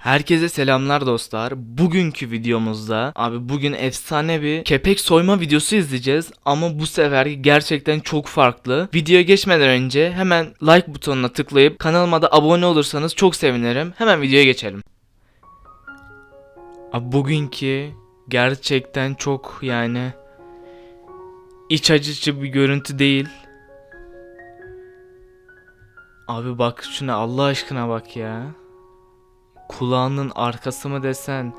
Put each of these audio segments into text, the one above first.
Herkese selamlar dostlar. Bugünkü videomuzda abi bugün efsane bir kepek soyma videosu izleyeceğiz ama bu sefer gerçekten çok farklı. Videoya geçmeden önce hemen like butonuna tıklayıp kanalıma da abone olursanız çok sevinirim. Hemen videoya geçelim. Abi bugünkü gerçekten çok yani iç acıcı bir görüntü değil. Abi bak şuna Allah aşkına bak ya kulağının arkası mı desen,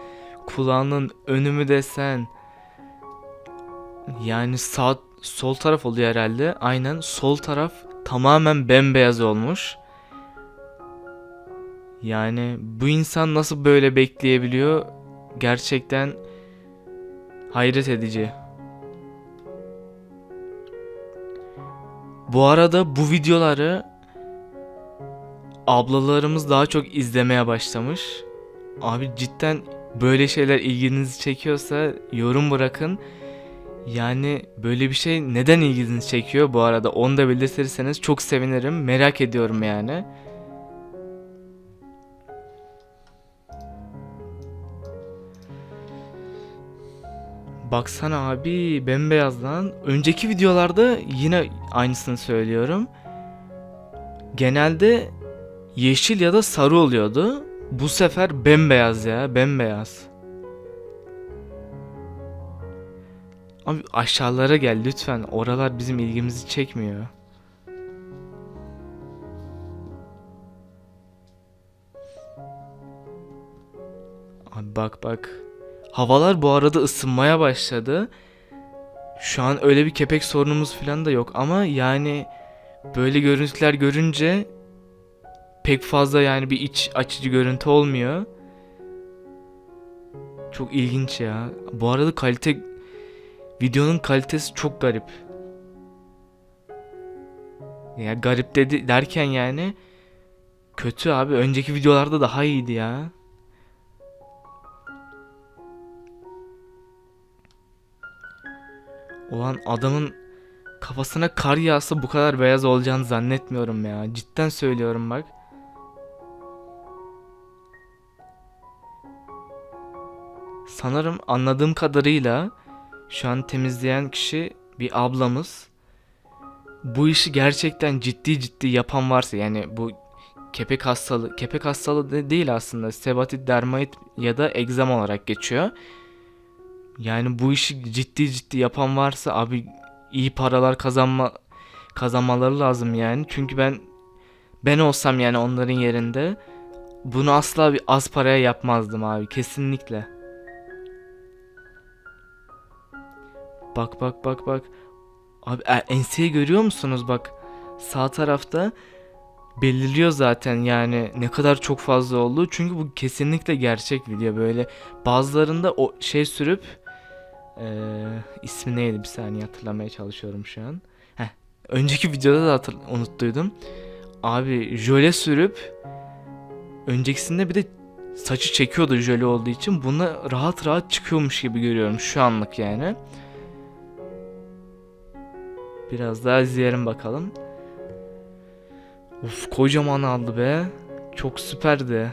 kulağının önü mü desen. Yani sağ sol taraf oluyor herhalde. Aynen sol taraf tamamen bembeyaz olmuş. Yani bu insan nasıl böyle bekleyebiliyor? Gerçekten hayret edici. Bu arada bu videoları ablalarımız daha çok izlemeye başlamış. Abi cidden böyle şeyler ilginizi çekiyorsa yorum bırakın. Yani böyle bir şey neden ilginizi çekiyor bu arada onu da belirtirseniz çok sevinirim. Merak ediyorum yani. Baksana abi bembeyaz lan. Önceki videolarda yine aynısını söylüyorum. Genelde yeşil ya da sarı oluyordu. Bu sefer bembeyaz ya, bembeyaz. Abi aşağılara gel lütfen. Oralar bizim ilgimizi çekmiyor. Abi bak bak. Havalar bu arada ısınmaya başladı. Şu an öyle bir kepek sorunumuz falan da yok ama yani böyle görüntüler görünce pek fazla yani bir iç açıcı görüntü olmuyor. Çok ilginç ya. Bu arada kalite videonun kalitesi çok garip. Ya garip dedi derken yani kötü abi. Önceki videolarda daha iyiydi ya. Ulan adamın kafasına kar yağsa bu kadar beyaz olacağını zannetmiyorum ya. Cidden söylüyorum bak. Sanırım anladığım kadarıyla şu an temizleyen kişi bir ablamız. Bu işi gerçekten ciddi ciddi yapan varsa yani bu kepek hastalığı, kepek hastalığı de değil aslında sebatit dermait ya da egzama olarak geçiyor. Yani bu işi ciddi ciddi yapan varsa abi iyi paralar kazanma kazanmaları lazım yani. Çünkü ben ben olsam yani onların yerinde bunu asla bir az paraya yapmazdım abi kesinlikle. Bak bak bak bak. Abi e, enseyi görüyor musunuz bak. Sağ tarafta belirliyor zaten yani ne kadar çok fazla olduğu. Çünkü bu kesinlikle gerçek video böyle. Bazılarında o şey sürüp eee ismi neydi bir saniye hatırlamaya çalışıyorum şu an. Heh, önceki videoda da hatır, unuttuydum. Abi jöle sürüp öncekisinde bir de saçı çekiyordu jöle olduğu için. Buna rahat rahat çıkıyormuş gibi görüyorum şu anlık yani. Biraz daha izleyelim bakalım. Uf kocaman aldı be. Çok süperdi.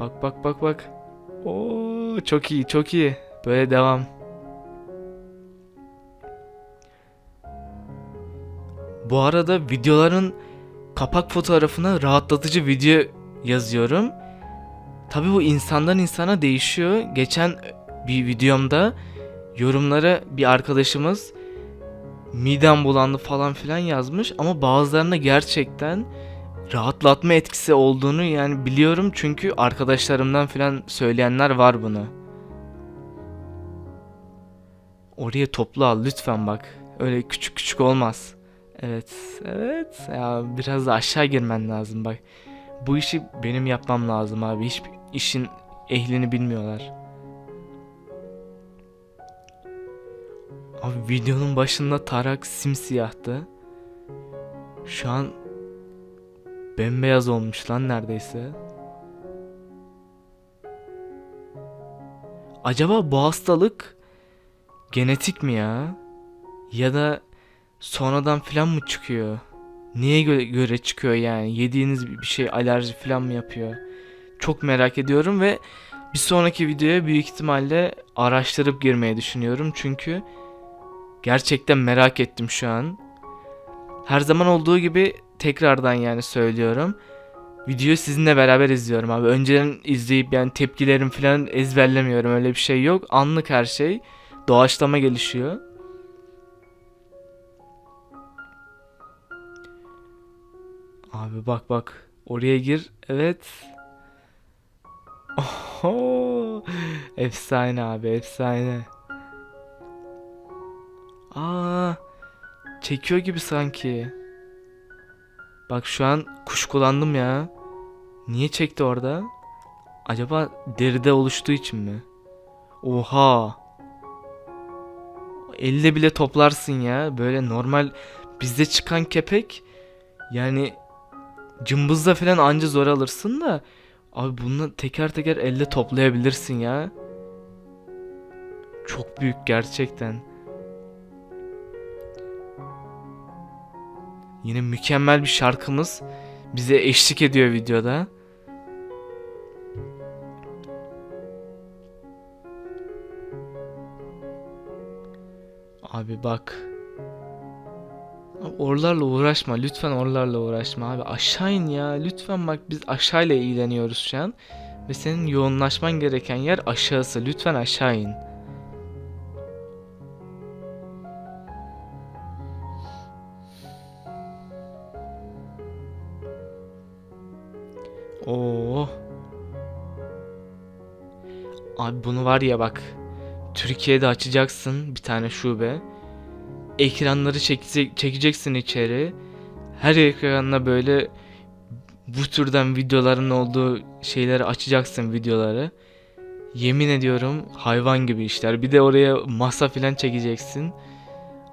Bak bak bak bak. Oo çok iyi çok iyi. Böyle devam. Bu arada videoların kapak fotoğrafına rahatlatıcı video yazıyorum. Tabi bu insandan insana değişiyor. Geçen bir videomda yorumlara bir arkadaşımız midem bulandı falan filan yazmış ama bazılarına gerçekten rahatlatma etkisi olduğunu yani biliyorum çünkü arkadaşlarımdan filan söyleyenler var bunu. Oraya toplu al lütfen bak. Öyle küçük küçük olmaz. Evet, evet. Ya biraz da aşağı girmen lazım bak. Bu işi benim yapmam lazım abi. Hiç işin ehlini bilmiyorlar. Abi videonun başında tarak simsiyahtı. Şu an bembeyaz olmuş lan neredeyse. Acaba bu hastalık genetik mi ya? Ya da sonradan filan mı çıkıyor? Niye göre, göre çıkıyor yani? Yediğiniz bir şey alerji filan mı yapıyor? çok merak ediyorum ve bir sonraki videoya büyük ihtimalle araştırıp girmeyi düşünüyorum. Çünkü gerçekten merak ettim şu an. Her zaman olduğu gibi tekrardan yani söylüyorum. Videoyu sizinle beraber izliyorum abi. Önceden izleyip yani tepkilerim falan ezberlemiyorum. Öyle bir şey yok. Anlık her şey. Doğaçlama gelişiyor. Abi bak bak. Oraya gir. Evet. Oho. Efsane abi efsane. Aa, çekiyor gibi sanki. Bak şu an kuşkulandım ya. Niye çekti orada? Acaba deride oluştuğu için mi? Oha. Elle bile toplarsın ya. Böyle normal bizde çıkan kepek yani cımbızla falan anca zor alırsın da abi bunu teker teker elle toplayabilirsin ya. Çok büyük gerçekten. Yine mükemmel bir şarkımız bize eşlik ediyor videoda. Abi bak. Abi Oralarla uğraşma. Lütfen oralarla uğraşma abi. Aşağı in ya. Lütfen bak biz aşağıyla ilgileniyoruz şu an. Ve senin yoğunlaşman gereken yer aşağısı. Lütfen aşağı in. Abi bunu var ya bak. Türkiye'de açacaksın bir tane şube. Ekranları çekecek, çekeceksin içeri. Her ekranına böyle bu türden videoların olduğu şeyleri açacaksın videoları. Yemin ediyorum hayvan gibi işler. Bir de oraya masa filan çekeceksin.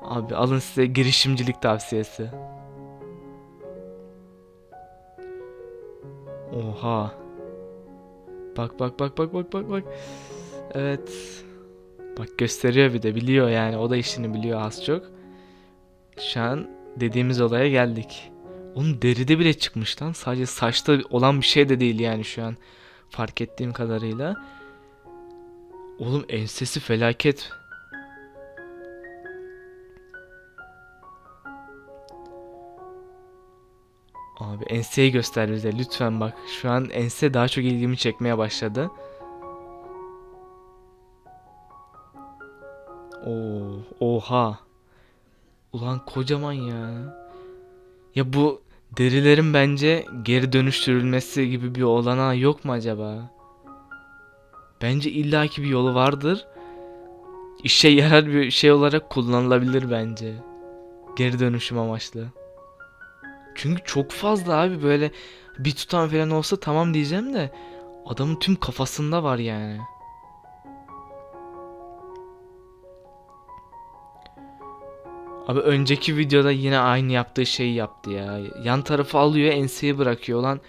Abi alın size girişimcilik tavsiyesi. Oha. Bak bak bak bak bak bak bak. Evet. Bak gösteriyor bir de biliyor yani o da işini biliyor az çok. Şu an dediğimiz olaya geldik. Onun deride bile çıkmış lan. Sadece saçta olan bir şey de değil yani şu an. Fark ettiğim kadarıyla. Oğlum ensesi felaket. Abi enseyi göster bize lütfen bak. Şu an ense daha çok ilgimi çekmeye başladı. Oo, oha. Ulan kocaman ya. Ya bu derilerin bence geri dönüştürülmesi gibi bir olanağı yok mu acaba? Bence illaki bir yolu vardır. İşe yarar bir şey olarak kullanılabilir bence. Geri dönüşüm amaçlı. Çünkü çok fazla abi böyle bir tutam falan olsa tamam diyeceğim de adamın tüm kafasında var yani. Abi önceki videoda yine aynı yaptığı şeyi yaptı ya. Yan tarafı alıyor enseyi bırakıyor lan.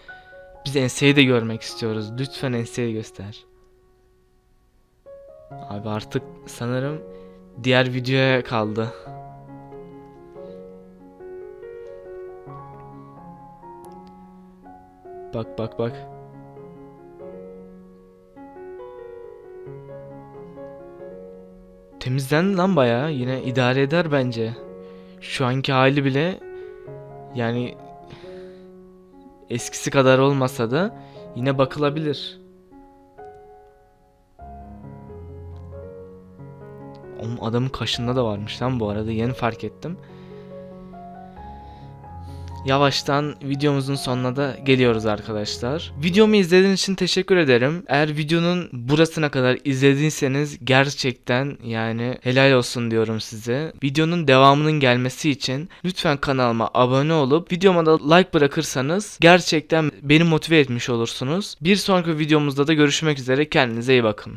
Biz enseyi de görmek istiyoruz. Lütfen enseyi göster. Abi artık sanırım diğer videoya kaldı. Bak bak bak. Temizlendi lan bayağı. Yine idare eder bence. Şu anki hali bile yani eskisi kadar olmasa da yine bakılabilir. Oğlum adamın kaşında da varmış lan bu arada yeni fark ettim. Yavaştan videomuzun sonuna da geliyoruz arkadaşlar. Videomu izlediğiniz için teşekkür ederim. Eğer videonun burasına kadar izlediyseniz gerçekten yani helal olsun diyorum size. Videonun devamının gelmesi için lütfen kanalıma abone olup videoma da like bırakırsanız gerçekten beni motive etmiş olursunuz. Bir sonraki videomuzda da görüşmek üzere. Kendinize iyi bakın.